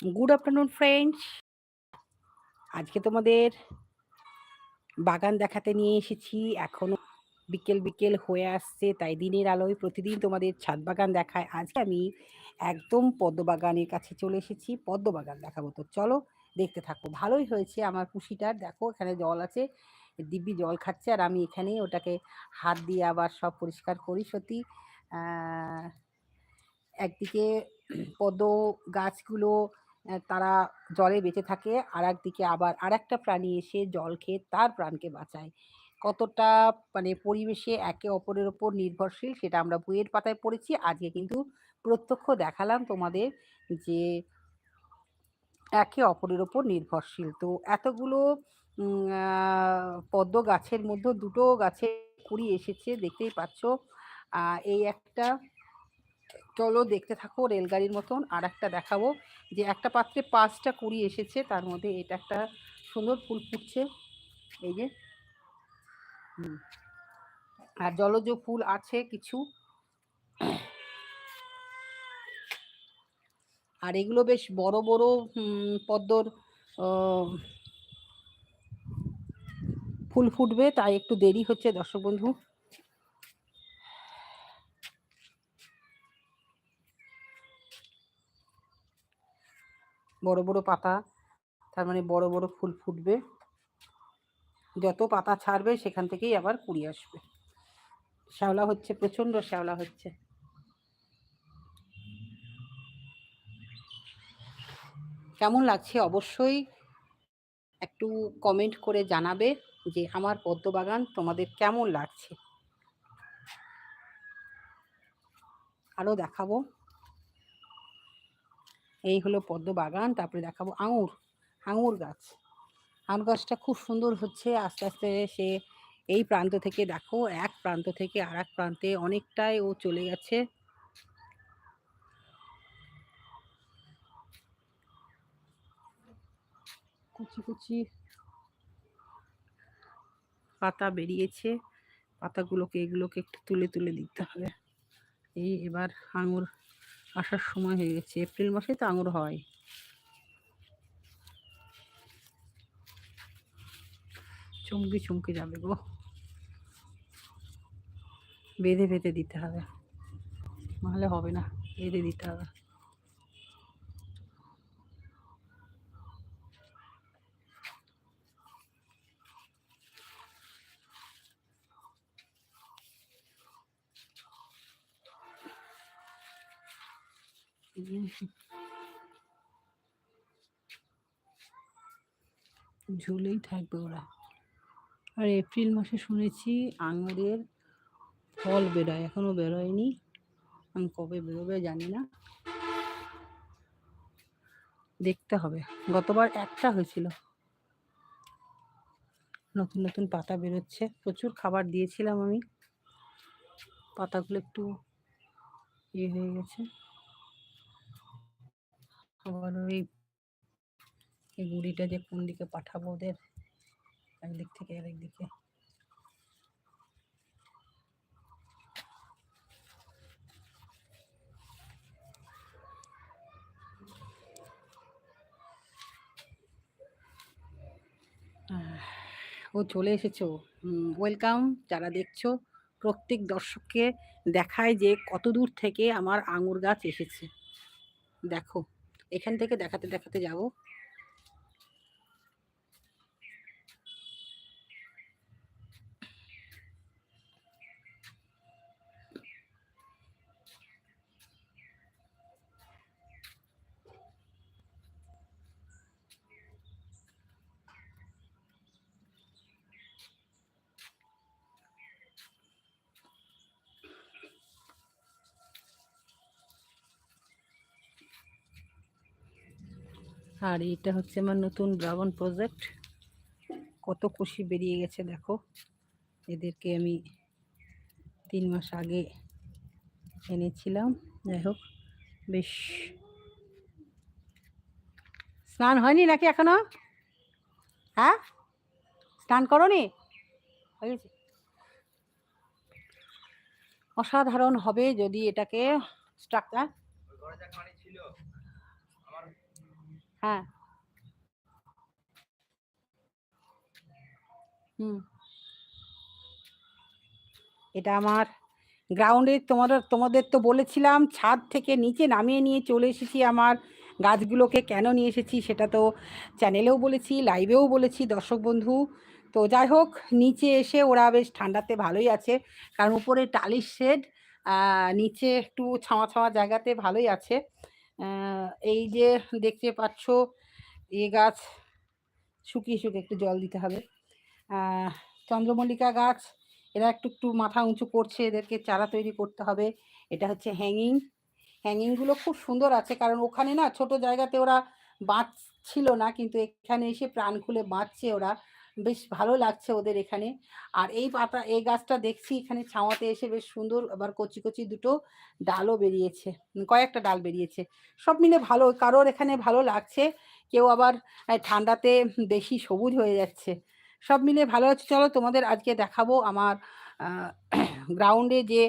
Good afternoon, friends. আজকে তোমাদের বাগান দেখাতে নিয়ে এসেছি। এখনও বিকেল বিকেল হয়ে আসছে, তাই দিনের আলোয় প্রতিদিন তোমাদের ছাদ বাগান দেখায়। আজকে আমি একদম পদ্ম বাগানের কাছে চলে এসেছি, পদ্ম বাগান দেখাবো। তো চলো দেখতে থাকো। ভালোই হয়েছে আমার পুষিটার দেখো, এখানে জল আছে, দিব্যি জল খাচ্ছে, আর আমি এখানে ওটাকে হাত দিয়ে আবার সব পরিষ্কার করি, সত্যি। একদিকে পদ্ম গাছগুলো তারা জলে বেঁচে থাকে। আর একদিকে আবার আর একটা প্রাণী এসে জল খেয়ে তার প্রাণকে বাঁচায়। কতটা মানে পরিবেশে একে অপরের ওপর নির্ভরশীল সেটা আমরা বইয়ের পাতায় পড়েছি। আজকে কিন্তু প্রত্যক্ষ দেখালাম তোমাদের যে একে অপরের ওপর নির্ভরশীল। তো এতগুলো পদ্ম গাছের মধ্যে দুটো গাছে কুড়ি এসেছে, দেখতেই পাচ্ছ। এই একটা চলো দেখতে থাকো রেলগাড়ির মতন। আর একটা দেখাবো যে একটা পাত্রে পাঁচটা কুড়ি এসেছে, তার মধ্যে এটা একটা সুন্দর ফুল ফুটছে। এই যে। আর জলজ ফুল আছে কিছু। আর এগুলো বেশ বড় বড় পদ্মর ফুল ফুটবে, তাই একটু দেরি হচ্ছে দর্শক বন্ধু। বড় বড় পাতা, তার মানে বড় বড় ফুল ফুটবে। যত পাতা ছাড়বে সেখান থেকেই আবার কুড়ি আসবে। শ্যাওলা হচ্ছে, প্রচণ্ড শ্যাওলা হচ্ছে। কেমন লাগছে? অবশ্যই একটু কমেন্ট করে জানাবে যে আমার পদ্ম বাগান তোমাদের কেমন লাগছে? আরও দেখাবো। এই হলো পদ্ম বাগান, তারপরে দেখাবো আঙুর আঙুর গাছ। আঙুর গাছটা খুব সুন্দর হচ্ছে, আস্তে আস্তে সে এই প্রান্ত থেকে দেখো, এক প্রান্ত থেকে আর এক প্রান্তে অনেকটাই ও চলে গেছে। কুচি কুচি পাতা বেরিয়েছে, পাতাগুলোকে এগুলোকে একটু তুলে তুলে দিতে হবে। এই এবার আঙুর আসার সময় হয়ে গেছে। এপ্রিল মাসে তো আঙুর হয়। চমকে চমকে যাবে গো। বেঁধে বেঁধে দিতে হবে। নাহলে হবে না, বেঁধে দিতে হবে। ঝুলেই থাকবে ওরা। আর এপ্রিল মাসে শুনেছি আঙুরের ফল বেরোয়, এখনও বেরোয়নি। আমি কবে বেরোবে জানি না। দেখতে হবে। গতবার একটা হয়েছিল। নতুন নতুন পাতা বেরোচ্ছে। প্রচুর খাবার দিয়েছিলাম আমি। পাতাগুলো একটু ইয়ে হয়ে গেছে। আবার ওই এই গুড়িটা যে কোন দিকে পাঠাবো ওদের? একদিক থেকে আরেক দিকে ও চলে এসেছ ওয়েলকাম যারা দেখছ, প্রত্যেক দর্শককে দেখায় যে কত দূর থেকে আমার আঙুর গাছ এসেছে। দেখো। এখান থেকে দেখাতে দেখাতে যাব। আর এটা হচ্ছে আমার নতুন ড্রাগন প্রজেক্ট। কত খুশি বেরিয়ে গেছে, দেখো। এদেরকে আমি তিন মাস আগে এনেছিলাম, যাই হোক, বেশ। স্নান হয়নি নাকি এখনও? হ্যাঁ? স্নান করনি? হয়েছে অসাধারণ হবে যদি এটাকে স্ট্রাকচার হ্যাঁ। হুম। এটা আমার গ্রাউন্ডে তোমাদের তোমাদের তো বলেছিলাম, ছাদ থেকে নিচে নামিয়ে নিয়ে চলে এসেছি আমার গাছগুলোকে কেন নিয়ে এসেছি সেটা তো চ্যানেলেও বলেছি লাইভেও বলেছি দর্শক বন্ধু। তো যাই হোক, নিচে এসে ওরা বেশ ঠান্ডাতে ভালোই আছে, কারণ উপরে টালির শেড নিচে একটু ছাওয়া ছাওয়া জায়গাতে ভালোই আছে। এই যে দেখতে পাচ্ছ, এ গাছ শুকিয়ে শুকিয়ে একটু জল দিতে হবে। চন্দ্রমল্লিকা গাছ, এরা একটু একটু মাথা উঁচু করছে, এদেরকে চারা তৈরি করতে হবে। এটা হচ্ছে হ্যাঙ্গিং হ্যাঙ্গিংগুলো খুব সুন্দর আছে, কারণ ওখানে না ছোট জায়গাতে ওরা বাঁচছিল না, কিন্তু এখানে এসে প্রাণ খুলে বাঁচছে ওরা। বেশ ভালো লাগছে ওদের এখানে। আর এই পাতা, এই গাছটা দেখছি এখানে ছাওয়াতে এসে বেশ সুন্দর আবার কচি কচি দুটো ডালও বেরিয়েছে, কয়েকটা ডাল বেরিয়েছে। সব মিলে ভালো, কারোর এখানে ভালো লাগছে, কেউ আবার ঠান্ডাতে বেশি সবুজ হয়ে যাচ্ছে। সব মিলে ভালো আছে চলো তোমাদের আজকে দেখাবো আমার গ্রাউন্ডে যে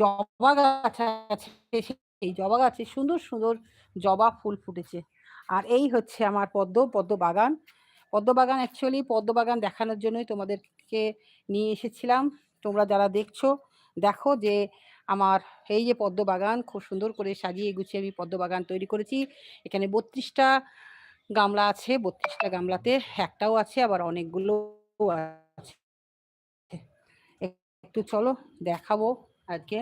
জবা গাছ আছে, সেই জবা গাছে সুন্দর সুন্দর জবা ফুল ফুটেছে। আর এই হচ্ছে আমার পদ্ম পদ্ম বাগান। পদ্ম বাগান অ্যাকচুয়ালি পদ্মবাগান দেখানোর জন্যই তোমাদেরকে নিয়ে এসেছিলাম। তোমরা যারা দেখছ, দেখো যে আমার এই যে পদ্মবাগান খুব সুন্দর করে সাজিয়ে গুছিয়ে আমি পদ্মবাগান তৈরি করেছি। এখানে বত্রিশটা গামলা আছে, বত্রিশটা গামলাতে একটাও আছে, আবার অনেকগুলো আছে। একটু চলো দেখাবো আজকে।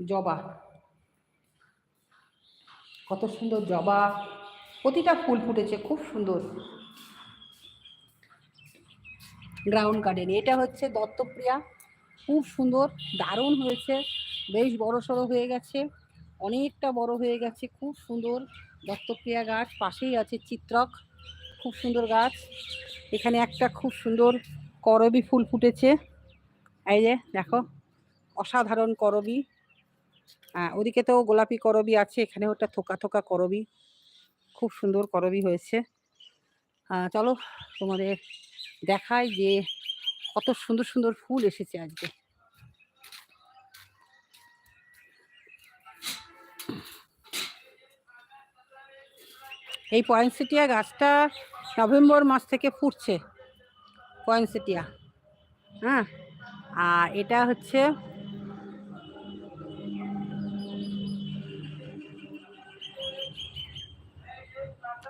জবা। কত সুন্দর জবা, প্রতিটা ফুল ফুটেছে, খুব সুন্দর। গ্রাউন্ড গার্ডেন এটা হচ্ছে দত্তপ্রিয়া, খুব সুন্দর, দারুণ হয়েছে, বেশ বড় সড়ো হয়ে গেছে, অনেকটা বড় হয়ে গেছে, খুব সুন্দর দত্তপ্রিয়া গাছ, পাশেই আছে চিত্রক, খুব সুন্দর গাছ, এখানে একটা খুব সুন্দর করবি ফুল ফুটেছে, এই যে দেখো, অসাধারণ করবি। ওদিকে তো গোলাপি করবি আছে এখানে ওটা থোকা থোকা করবি। খুব সুন্দর করবি হয়েছে। চলো তোমাদের দেখায় যে কত সুন্দর সুন্দর ফুল এসেছে আজকে। এই পয়েন্টসিটিয়া গাছটা নভেম্বর মাস থেকে ফুটছে, পয়েন্টসিটিয়া। হ্যাঁ আর এটা হচ্ছে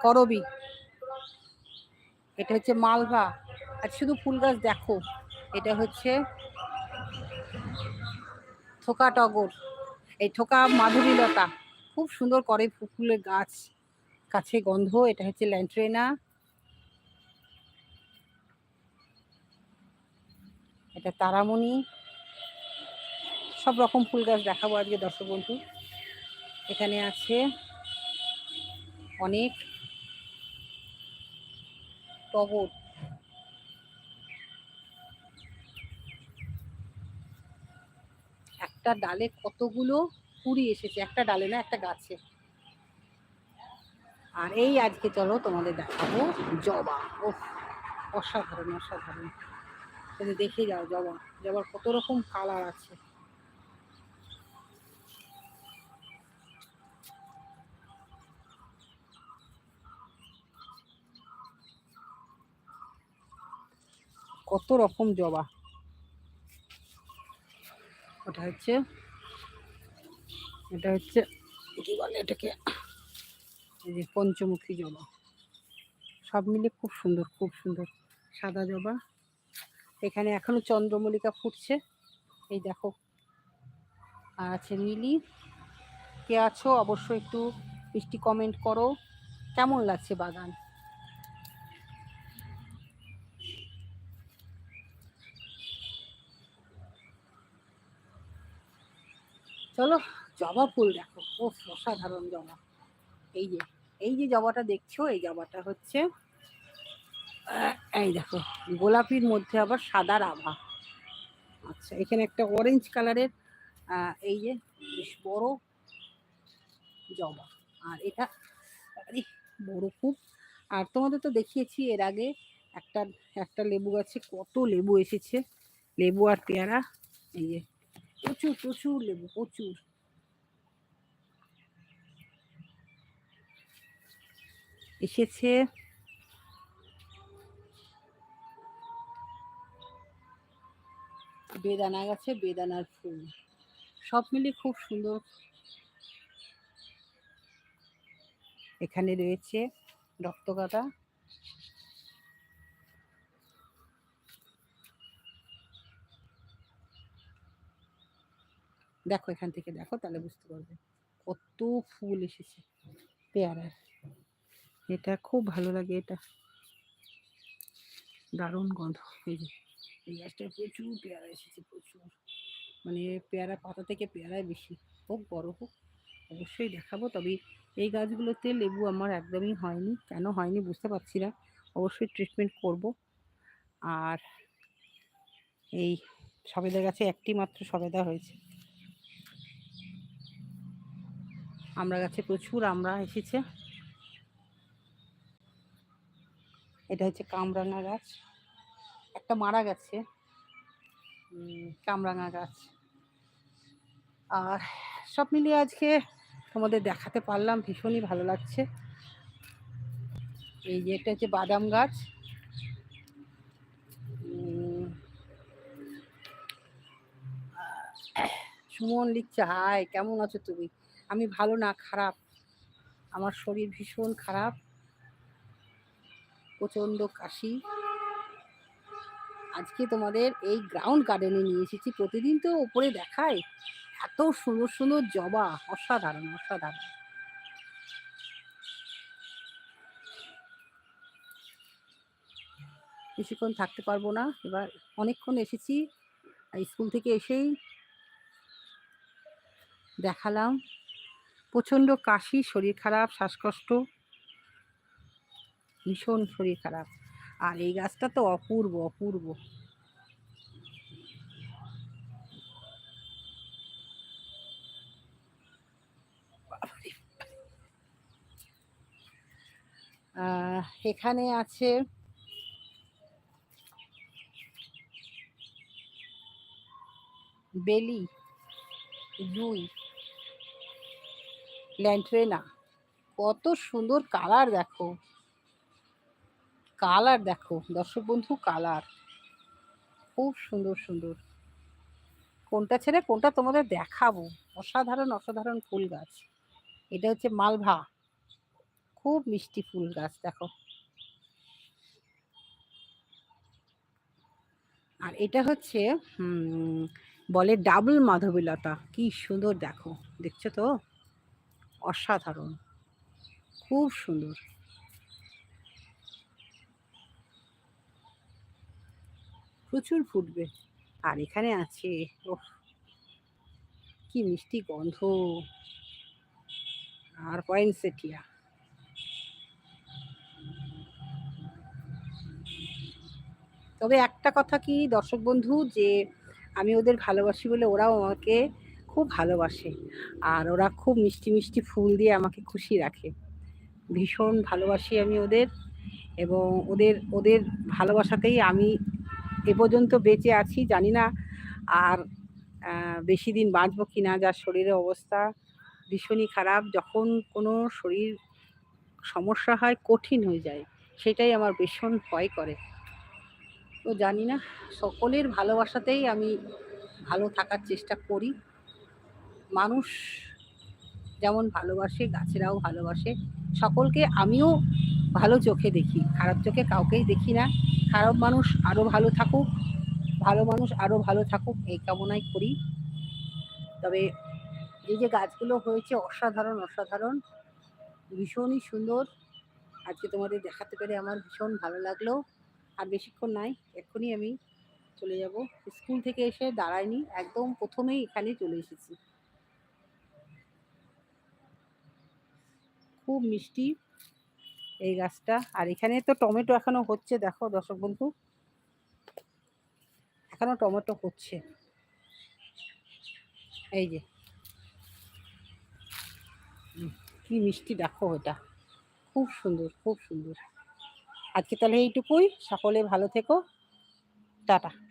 করবি? এটা হচ্ছে মালভা। আর শুধু ফুল গাছ দেখো, এটা হচ্ছে থোকা টগর। এই থোকা মাধুরীলতা খুব সুন্দর করে ফুলের গাছ কাছে গন্ধ, এটা হচ্ছে ল্যান্ট্রেনা এটা তারামণি। সব রকম ফুল গাছ দেখাবো আজকে দর্শক বন্ধু। এখানে আছে অনেক টগর একটা ডালে কতগুলো কুড়ি এসেছে? একটা ডালে না, একটা গাছে। আর এই আজকে চলো তোমাদের দেখাবো জবা। ও অসাধারণ অসাধারণ। তুমি দেখে যাও জবা। জবার কত রকম কালার আছে। কত রকম জবা? ওটা হচ্ছে, এটা হচ্ছে, কি বলে এটাকে? এই যে পঞ্চমুখী জবা। সব মিলে খুব সুন্দর খুব সুন্দর। সাদা জবা। এখানে এখনও চন্দ্রমল্লিকা ফুটছে। এই দেখো। আর আছে মিলি কে আছো অবশ্যই একটু মিষ্টি কমেন্ট করো। কেমন লাগছে বাগান? চলো জবা ফুল দেখো। ও অসাধারণ জবা। এই যে এই যে জবাটা দেখছ, এই জবাটা হচ্ছে, এই দেখো, গোলাপির মধ্যে আবার সাদার আভা আচ্ছা এখানে একটা অরেঞ্জ কালারের এই যে বেশ বড় জবা। আর এটা বড় খুব আর তোমাদের তো দেখিয়েছি এর আগে একটা একটা লেবু গাছে কত লেবু এসেছে। লেবু আর পেয়ারা, এই যে প্রচুর প্রচুর লেবু, প্রচুর। এসেছে। বেদানা গাছে বেদানার ফুল। সব মিলিয়ে খুব সুন্দর। এখানে রয়েছে রক্তগাদা দেখো এখান থেকে দেখো, তাহলে বুঝতে পারবে। কত ফুল এসেছে, পেয়ারার। এটা খুব ভালো লাগে এটা। দারুণ গন্ধ। এই যে, এই গাছটায় প্রচুর পেয়ারা এসেছে, প্রচুর। মানে পেয়ারা পাতা থেকে পেয়ারাই বেশি। হোক, বড় হোক, অবশ্যই দেখাবো। তবে এই গাছগুলোতে লেবু আমার একদমই হয়নি। কেন হয়নি বুঝতে পারছি না। অবশ্যই ট্রিটমেন্ট করব। আর এই সবেদা গাছে একটি মাত্র সবেদা হয়েছে। আমরা গাছে প্রচুর, আমরা এসেছে। এটা হচ্ছে কামরাঙা গাছ। একটা মারা গেছে। কামরাঙা গাছ। আর সব মিলিয়ে আজকে তোমাদের দেখাতে পারলাম, ভীষণই ভালো লাগছে। এই যে একটা হচ্ছে বাদাম গাছ। সুমন লিখছে, হাই, কেমন আছো তুমি? আমি ভালো না খারাপ। আমার শরীর ভীষণ খারাপ। প্রচণ্ড কাশি। আজকে তোমাদের এই গ্রাউন্ড গার্ডেনে নিয়ে এসেছি। প্রতিদিন তো ওপরে দেখায়। এত সুন্দর সুন্দর জবা। অসাধারণ অসাধারণ। বেশিক্ষণ থাকতে পারব না। এবার অনেকক্ষণ এসেছি। স্কুল থেকে এসেই দেখালাম। প্রচণ্ড কাশি, শরীর খারাপ, শ্বাসকষ্ট, ভীষণ শরীর খারাপ। আর এই গাছটা তো অপূর্ব অপূর্ব। এখানে আছে বেলি, জুই। ল্যান্ট্রেনা কত সুন্দর কালার দেখো। কালার দেখো, দর্শক বন্ধু কালার খুব সুন্দর সুন্দর। কোনটা ছেড়ে কোনটা তোমাদের দেখাবো? অসাধারণ অসাধারণ ফুল গাছ। এটা হচ্ছে মালভা। খুব মিষ্টি ফুল গাছ, দেখো। আর এটা হচ্ছে বলে ডাবল মাধবীলতা। কি সুন্দর দেখো, দেখছ তো? অসাধারণ। খুব সুন্দর। প্রচুর ফুটবে। আর এখানে আছে, ওহ, কি মিষ্টি গন্ধ। আর পয়েন্টসেটিয়া তবে একটা কথা কি দর্শক বন্ধু, যে আমি ওদের ভালোবাসি বলে ওরাও আমাকে খুব ভালোবাসে। আর ওরা খুব মিষ্টি মিষ্টি ফুল দিয়ে আমাকে খুশি রাখে। ভীষণ ভালোবাসি আমি ওদের এবং ওদের ওদের ভালোবাসাতেই আমি এ পর্যন্ত বেঁচে আছি, জানি না আর বেশি দিন বাঁচবো কি না, যার শরীরের অবস্থা ভীষণই খারাপ। যখন কোনো শরীর সমস্যা হয়, কঠিন হয়ে যায়, সেটাই আমার ভীষণ ভয় করে। তো জানি না, সকলের ভালোবাসাতেই আমি ভালো থাকার চেষ্টা করি। মানুষ যেমন ভালোবাসে, গাছেরাও ভালোবাসে। সকলকে আমিও ভালো চোখে দেখি, খারাপ চোখে কাউকেই দেখি না। খারাপ মানুষ আরও ভালো থাকুক, ভালো মানুষ আরও ভালো থাকুক, এই কামনাই করি। তবে এই যে গাছগুলো হয়েছে অসাধারণ অসাধারণ, ভীষণই সুন্দর। আজকে তোমাদের দেখাতে পেরে আমার ভীষণ ভালো লাগল। আর বেশিক্ষণ নাই, এক্ষুনি আমি চলে যাব। স্কুল থেকে এসে দাঁড়াইনি, একদম প্রথমেই এখানে চলে এসেছি। খুব মিষ্টি এই গাছটা। আর এখানে তো টমেটো এখনও হচ্ছে, দেখো দর্শক বন্ধু। এখনও টমেটো হচ্ছে। এই যে। কি মিষ্টি, দেখো এটা। খুব সুন্দর খুব সুন্দর। আজকে তাহলে এইটুকুই। সকলে ভালো থেকো। টাটা।